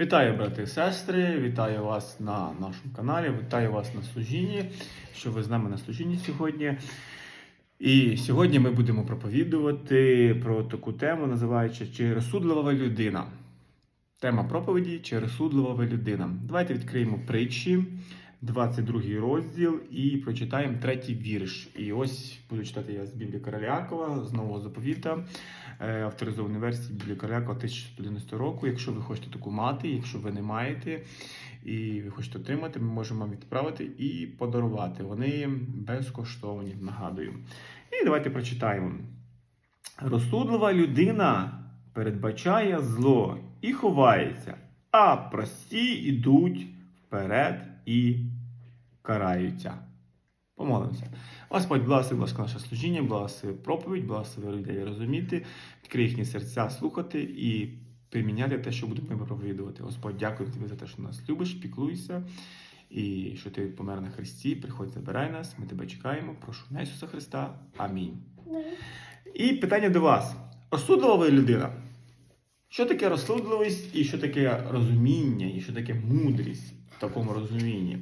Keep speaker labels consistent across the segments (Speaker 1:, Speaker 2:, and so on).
Speaker 1: Вітаю, брати і сестри! Вітаю вас на нашому каналі, вітаю вас на служінні, що ви з нами на служінні сьогодні. І сьогодні ми будемо проповідувати про таку тему, називаючи Чи розсудлива людина? Тема проповіді Чи розсудлива людина? Давайте відкриємо притчі, 22 розділ, і прочитаємо третій вірш. І ось буду читати я з Біблії Короля Якова, з нового заповіта, е, авторизованої версії Біблії Короля Якова 1611 року. Якщо ви хочете таку мати, якщо ви не маєте і ви хочете отримати, ми можемо вам відправити і подарувати. Вони безкоштовні, нагадую. І давайте прочитаємо. Розсудлива людина передбачає зло і ховається, а прості йдуть вперед і караються. Помолимося. Господь, благослови, ласка, наше служіння, благослови проповідь, благослови людей розуміти, відкрий їхні серця слухати і приміняти те, що будемо проповідувати. Господь, дякую тобі за те, що нас любиш, піклуйся. І що ти помер на Христі, приходь, забирай нас, ми тебе чекаємо. Прошу на Ісуса Христа. Амінь. І питання до вас: розсудлива людина? Що таке розсудливість і що таке розуміння, і що таке мудрість в такому розумінні?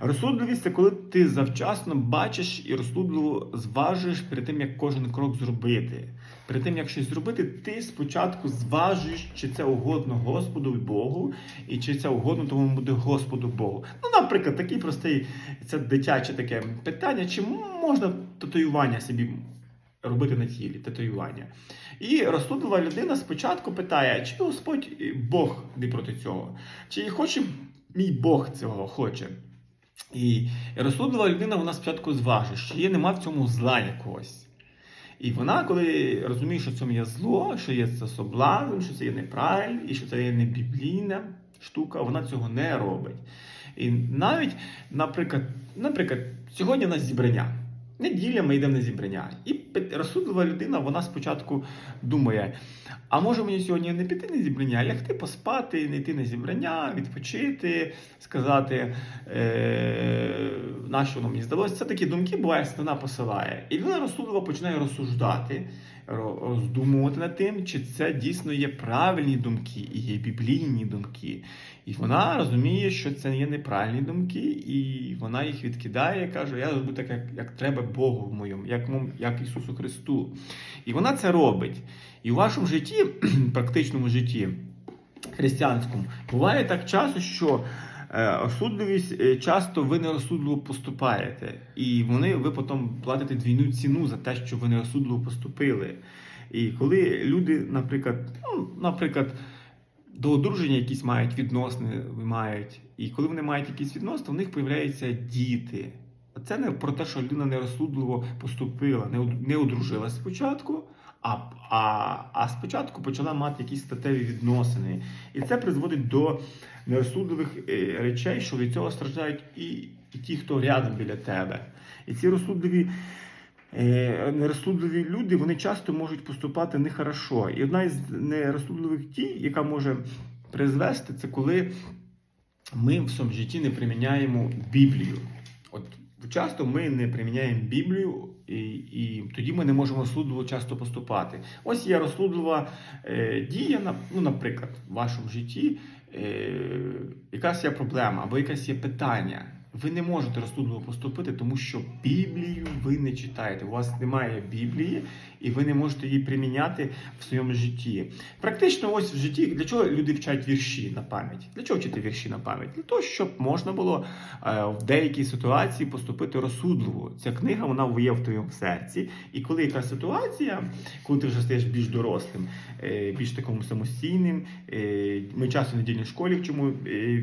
Speaker 1: Розсудливість це коли ти завчасно бачиш і розсудливо зважуєш перед тим, як кожен крок зробити. Перед тим, як щось зробити, ти спочатку зважуєш, чи це угодно Господу Богу, і чи це угодно тому буде Господу Богу. Ну, наприклад, такий простий, це дитяче таке питання, чи можна татуювання собі робити на тілі, татуювання. І розсудлива людина спочатку питає, чи Господь Бог не проти цього, чи хоче мій Бог цього хоче. І розсудлива людина вона спочатку зважить, що є нема в цьому зла якогось. І вона, коли розуміє, що в цьому є зло, що є це соблазн, що це є неправильно, і що це є не біблійна штука, вона цього не робить. І навіть, наприклад, наприклад, сьогодні у нас зібрання. Неділя ми йдемо на зібрання. І розсудлива людина, вона спочатку думає: а може мені сьогодні не піти на зібрання, а лягти поспати, не йти на зібрання, відпочити, сказати, е- на що воно мені здалося. Це такі думки буває, вона посилає. І людина розсудлива починає розсуждати, роздумувати над тим, чи це дійсно є правильні думки і є біблійні думки. І вона розуміє, що це є неправильні думки, і вона їх відкидає і каже: Я зроблю так, як, як треба Богу моєму, як, як Ісусу Христу. І вона це робить. І у вашому житті, практичному житті християнському, буває так часто, що Розсудливість часто ви не розсудливо поступаєте, і вони ви потім платите двійну ціну за те, що ви не розсудливо поступили. І коли люди, наприклад, ну, наприклад, до одруження якісь мають відносини, мають, і коли вони мають якісь відносини, в них з'являються діти. Це не про те, що людина нерозсудливо поступила, не одружилась спочатку, а а, а спочатку почала мати якісь статеві відносини. І це призводить до нерозсудливих речей, що від цього страждають і, і ті, хто рядом біля тебе. І ці розсудливі. Нерозсудливі люди вони часто можуть поступати нехорошо. І одна із нерозсудливих дій, яка може призвести, це коли ми в своєму житті не приміняємо Біблію. Часто ми не приміняємо Біблію, і і тоді ми не можемо розсудливо часто поступати. Ось є розсудлива е, дія, ну, наприклад, в вашому житті е, якась є проблема або якесь є питання. Ви не можете розсудливо поступити, тому що Біблію ви не читаєте. У вас немає Біблії, і ви не можете її приміняти в своєму житті. Практично, ось в житті для чого люди вчать вірші на пам'ять? Для чого вчити вірші на пам'ять? Для того, щоб можна було е, в деякій ситуації поступити розсудливо. Ця книга вона є в твоєму серці. І коли якась ситуація, коли ти вже стаєш більш дорослим, е, більш такому самостійним, е, ми часто в недільній школі вчимо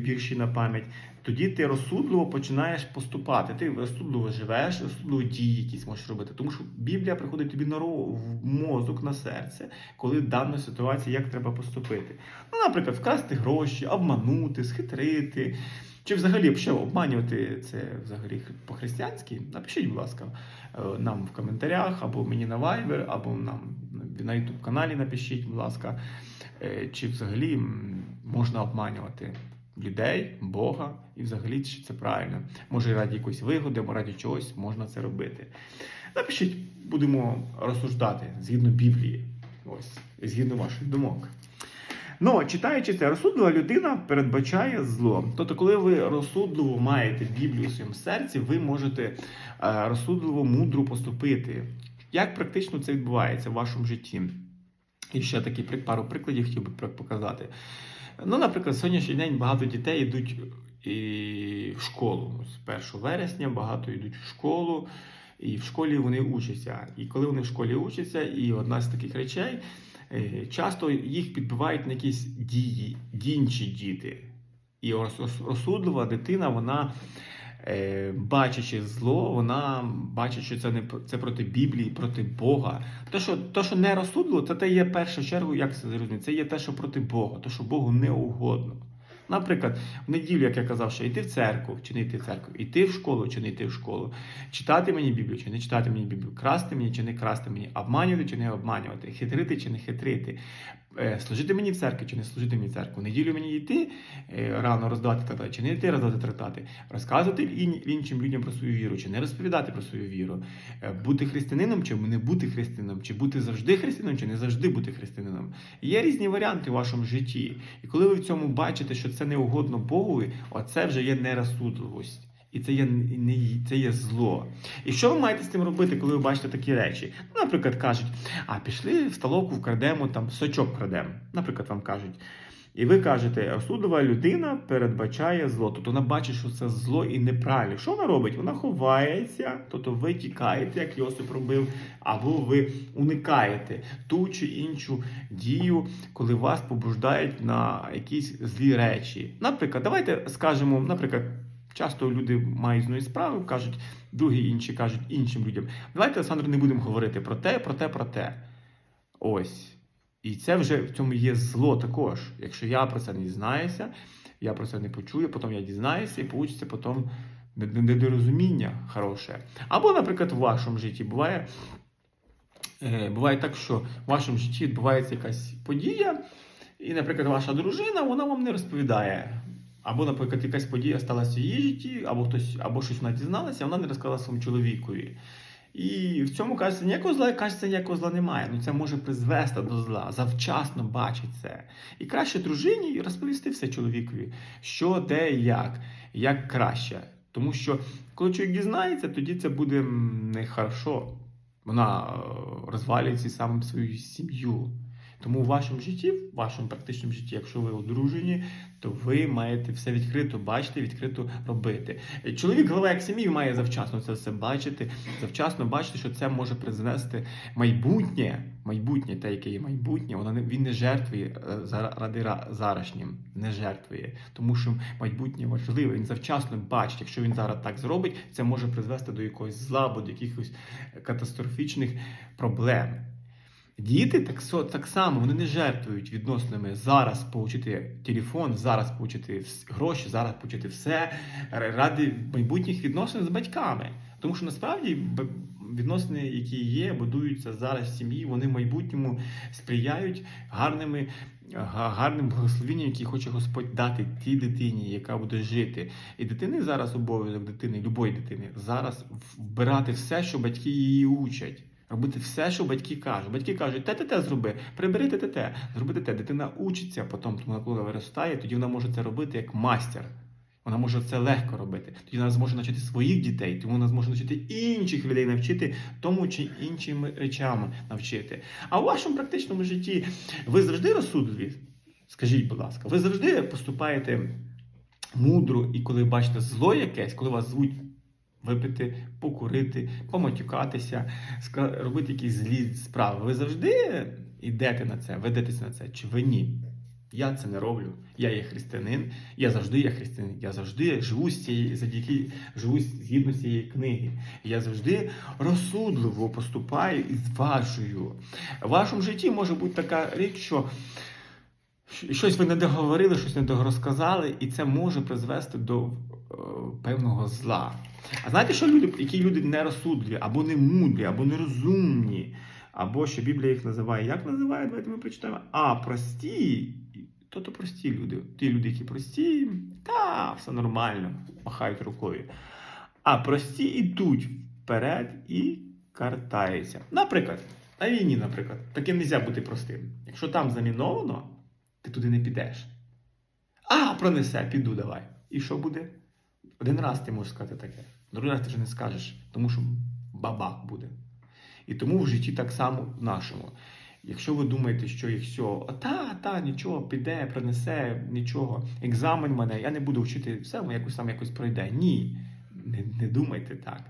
Speaker 1: вірші на пам'ять. Тоді ти розсудливо починаєш поступати. Ти розсудливо живеш, розсудливо дії якісь можеш робити. Тому що Біблія приходить тобі на в мозок, на серце, коли дана ситуація, як треба поступити. Ну, наприклад, вкрасти гроші, обманути, схитрити. Чи взагалі що обманювати це взагалі по-християнськи? Напишіть, будь ласка, нам в коментарях, або мені на Viber, або нам на YouTube каналі напишіть, будь ласка, чи взагалі можна обманювати людей, Бога, і взагалі чи це правильно. Може, раді якоїсь вигоди, або раді чогось можна це робити. Напишіть, будемо розсуждати згідно Біблії, ось, згідно ваших думок. Ну, читаючи це, розсудлива людина передбачає зло. Тобто, коли ви розсудливо маєте Біблію в своєму серці, ви можете е, розсудливо мудро поступити. Як практично це відбувається в вашому житті? І ще такі пару прикладів хотів би показати. Ну, наприклад, сьогоднішній день багато дітей йдуть і в школу. З 1 вересня багато йдуть в школу, і в школі вони учаться. І коли вони в школі учаться, і одна з таких речей, е, часто їх підбивають на якісь дії, інші діти. І роз- роз- розсудлива дитина, вона. е, Бачачи зло, вона бачить, що це не це проти Біблії, проти Бога. Те, що, те, що не розсудливо, це те є першу чергу, як це зрозуміти, це є те, що проти Бога, те, що Богу не угодно. Наприклад, в неділю, як я казав, що йти в церкву чи не йти в церкву, йти в школу чи не йти в школу, читати мені Біблію чи не читати мені Біблію, красти мені чи не красти мені, обманювати чи не обманювати, хитрити чи не хитрити, служити мені в церкві чи не служити мені в церкву, неділю мені йти е, рано роздавати трактати, чи не йти роздавати трактати, розказувати іншим людям про свою віру, чи не розповідати про свою віру, е, бути християнином чи не бути християнином, чи бути завжди християнином, чи не завжди бути християнином. Є різні варіанти в вашому житті. І коли ви в цьому бачите, що це не угодно Богу, оце вже є нерозсудливість. І це є це є зло. І що ви маєте з цим робити, коли ви бачите такі речі? Ну, наприклад, кажуть, а пішли в столовку вкрадемо там сочок вкрадемо. Наприклад, вам кажуть. І ви кажете, розсудлива людина передбачає зло. Тобто вона бачить, що це зло і неправильно. Що вона робить? Вона ховається, тобто ви тікаєте, як Йосип робив, або ви уникаєте ту чи іншу дію, коли вас побуждають на якісь злі речі. Наприклад, давайте скажемо, наприклад. Часто люди мають з нею справи, кажуть, другі інші кажуть іншим людям. Давайте, Олександр, не будемо говорити про те, про те, про те. Ось. І це вже в цьому є зло також. Якщо я про це не дізнаюся, я про це не почую, потім я дізнаюся і получиться потім недорозуміння хороше. Або, наприклад, в вашому житті буває, е, буває так, що в вашому житті відбувається якась подія, і, наприклад, ваша дружина вона вам не розповідає. Або, наприклад, якась подія сталася в її житті, або хтось, або щось вона дізналася, вона не розказала своєму чоловікові. І в цьому кажеться, ніякого зла, кажеться, ніякого зла немає. Ну це може призвести до зла, завчасно бачить це. І краще дружині розповісти все чоловікові, що, де, як, як краще. Тому що коли чоловік дізнається, тоді це буде нехорошо. Вона е, розвалюється саме свою сім'ю. Тому в вашому житті, в вашому практичному житті, якщо ви одружені, то ви маєте все відкрито бачити, відкрито робити. Чоловік, голова як сім'ї, має завчасно це все бачити, завчасно бачити, що це може призвести майбутнє, майбутнє, те, яке є майбутнє, воно він не жертвує е, за- зарашнім, не жертвує, тому що майбутнє важливе. Він завчасно бачить, якщо він зараз так зробить, це може призвести до якогось зла або до якихось катастрофічних проблем. Діти так, так само вони не жертвують відносинами зараз получити телефон, зараз получити гроші, зараз получити все ради майбутніх відносин з батьками. Тому що насправді відносини, які є, будуються зараз в сім'ї, вони в майбутньому сприяють гарними, гарним благословенням, які хоче Господь дати тій дитині, яка буде жити. І дитини зараз обов'язок дитини, любої дитини, зараз вбирати все, що батьки її учать. Робити все, що батьки кажуть. Батьки кажуть, те, те, те зроби, прибери те, те, те, зроби те, те. Дитина учиться потім, коли виростає, тоді вона може це робити як мастер. Вона може це легко робити. Тоді вона зможе навчити своїх дітей, тому вона зможе навчити інших людей навчити тому чи іншими речами навчити. А у вашому практичному житті ви завжди розсудливі? Скажіть, будь ласка, ви завжди поступаєте мудро, і коли бачите зло якесь, коли вас звуть випити, покурити, поматюкатися, робити якісь злі справи. Ви завжди йдете на це, ведетеся на це, чи ви ні? Я це не роблю. Я є християнин, я завжди є християнин. Я завжди живу з цієї, завдяки живу згідно з цієї книги. Я завжди розсудливо поступаю і зважую. В вашому житті може бути така річ, що щось ви не договорили, щось не дорозказали, і це може призвести до е, певного зла. А знаєте, що люди, які люди нерозсудливі, або не мудрі, або нерозумні, або що Біблія їх називає, як називає? Давайте ми прочитаємо. А, прості. То то прості люди. Ті люди, які прості, та все нормально, махають рукою. А прості йдуть вперед і картаються. Наприклад, на війні, наприклад, таким не можна бути простим. Якщо там заміновано, ти туди не підеш. А, пронесе, піду давай. І що буде? Один раз ти можеш сказати таке, другий раз ти вже не скажеш, тому що бабах буде. І тому в житті так само в нашому. Якщо ви думаєте, що а та, та, нічого, піде, принесе, нічого, екзамен мене, я не буду вчити, все якось сам якось пройде. Ні, не, не думайте так.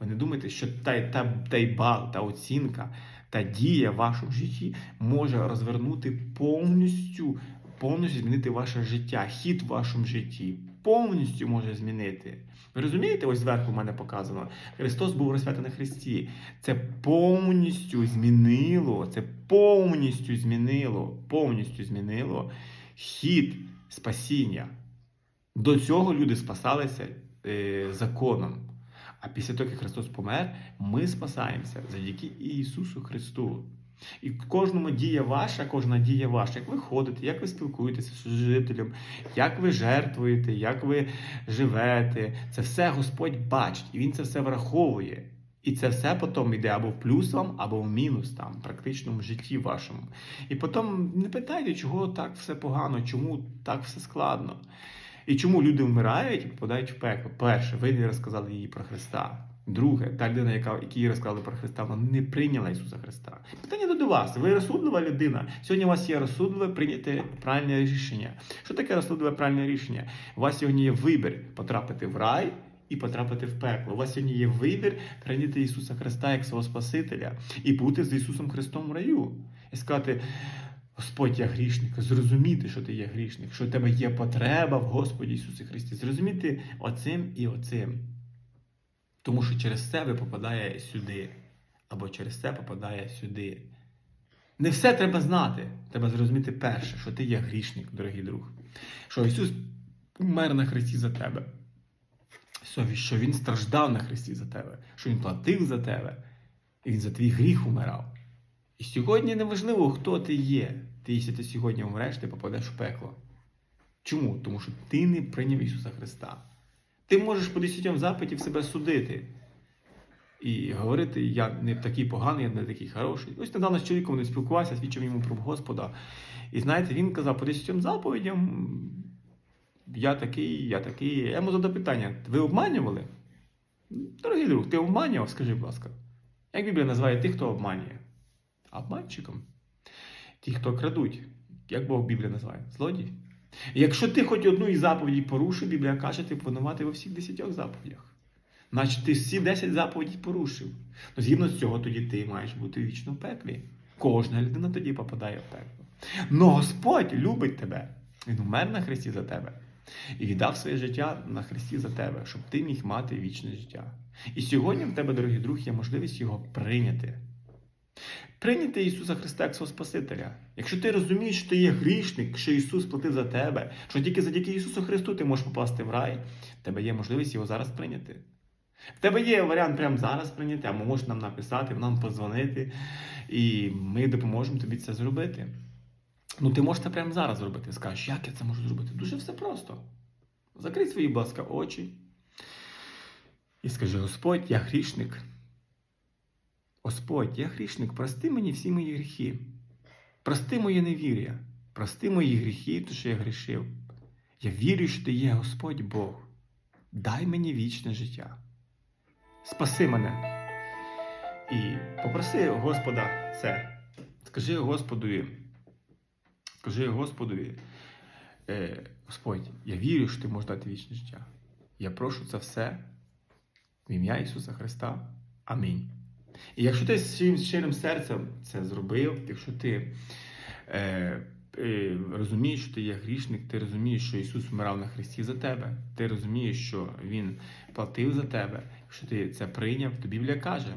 Speaker 1: Ви не думайте, що та, та, той бал, та оцінка, та дія в вашому житті може розвернути повністю, повністю змінити ваше життя, хід в вашому житті. Повністю може змінити. Ви розумієте, ось зверху в мене показано. Христос був розп'ятий на Христі. Це повністю змінило, це повністю змінило, повністю змінило хід спасіння. До цього люди спасалися е, законом. А після того, як Христос помер, ми спасаємося завдяки Ісусу Христу. І кожному дія ваша, кожна дія ваша, як ви ходите, як ви спілкуєтеся з жителем, як ви жертвуєте, як ви живете, це все Господь бачить, і Він це все враховує. І це все потім йде або в плюс вам, або в мінус там, в практичному житті вашому. І потім не питайте, чого так все погано, чому так все складно. І чому люди вмирають і попадають в пекло? Перше, ви не розказали їй про Христа. Друге, та людина, яка які їй розказали про Христа, вона не прийняла Ісуса Христа. Питання до вас. Ви розсудлива людина. Сьогодні у вас є розсудливе прийняти правильне рішення. Що таке розсудливе правильне рішення? У вас сьогодні є вибір потрапити в рай. І потрапити в пекло. У вас сьогодні є вибір прийняти Ісуса Христа як свого Спасителя і бути з Ісусом Христом в раю. І сказати, Господь, я грішник, зрозуміти, що ти є грішник, що у тебе є потреба в Господі Ісусі Христі. Зрозуміти оцим і оцим. Тому що через це попадає сюди, або через це попадає сюди. Не все треба знати. Треба зрозуміти перше, що ти є грішник, дорогий друг. Що Ісус умер на Христі за тебе. Що Він страждав на Христі за тебе, що Він платив за тебе, і Він за твій гріх умирав. І сьогодні неважливо, хто ти є. Ти, якщо ти сьогодні вмреш, ти попадеш в пекло. Чому? Тому що ти не прийняв Ісуса Христа. Ти можеш по десятьом запитів себе судити і говорити, я не такий поганий, я не такий хороший. Ось недавно з чоловіком не спілкувався, свідчив йому про Господа. І знаєте, він казав по десятьом заповідям, я такий, я такий. Я йому задав питання: ви обманювали? Дорогий друг, ти обманював? Скажи, будь ласка. Як Біблія називає тих, хто обманює? Обманщиком. Ті, хто крадуть. Як Бог Біблія називає? Злодій. Якщо ти хоч одну із заповідей порушив, Біблія каже, ти винуватий во всіх десятьох заповідях. Значить, ти всі десять заповідей порушив. Ну, згідно з цього, тоді ти маєш бути вічно в пеклі. Кожна людина тоді попадає в пекло. Но Господь любить тебе. Він умер на Христі за тебе. І віддав своє життя на Христі за тебе, щоб ти міг мати вічне життя. І сьогодні в тебе, дорогий друг, є можливість його прийняти. Прийняти Ісуса Христа як свого Спасителя. Якщо ти розумієш, що ти є грішник, що Ісус платив за тебе, що тільки завдяки Ісусу Христу ти можеш попасти в рай, в тебе є можливість його зараз прийняти. В тебе є варіант прямо зараз прийняти, або можеш нам написати, нам подзвонити, і ми допоможемо тобі це зробити. Ну, ти можеш це прямо зараз зробити. Скажеш, як я це можу зробити? Дуже все просто. Закрий свої, будь ласка, очі і скажи: Господь, я грішник. Господь, я грішник, прости мені всі мої гріхи. Прости моє невір'я, прости мої гріхи, то що я грішив. Я вірю, що ти є Господь Бог. Дай мені вічне життя. Спаси мене. І попроси Господа це. Скажи Господові, скажи Господові, е, Господь, я вірю, що ти можеш дати вічне життя. Я прошу це все в ім'я Ісуса Христа. Амінь. І якщо ти з щирим серцем це зробив, якщо ти е, е, розумієш, що ти є грішник, ти розумієш, що Ісус вмирав на Христі за тебе, ти розумієш, що Він платив за тебе, якщо ти це прийняв, то Біблія каже,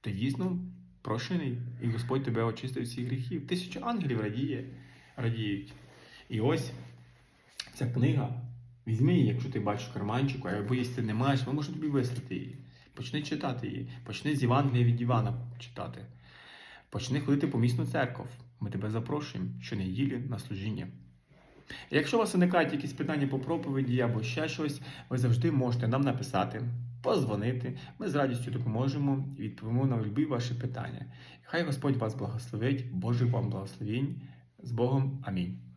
Speaker 1: ти дійсно прощений, і Господь тебе очистив всіх гріхів. Тисяча ангелів радіє, радіють. І ось ця книга. Візьми її, якщо ти бачиш карманчику, або якщо ти не маєш, ми можемо тобі вислати її. Почни читати її. Почни з Євангелія від Івана читати. Почни ходити по місну церков. Ми тебе запрошуємо щонеділі на служіння. Якщо у вас виникають якісь питання по проповіді або ще щось, ви завжди можете нам написати, позвонити. Ми з радістю допоможемо і відповімо на любі ваші питання. Хай Господь вас благословить, Божий вам благословінь. З Богом. Амінь.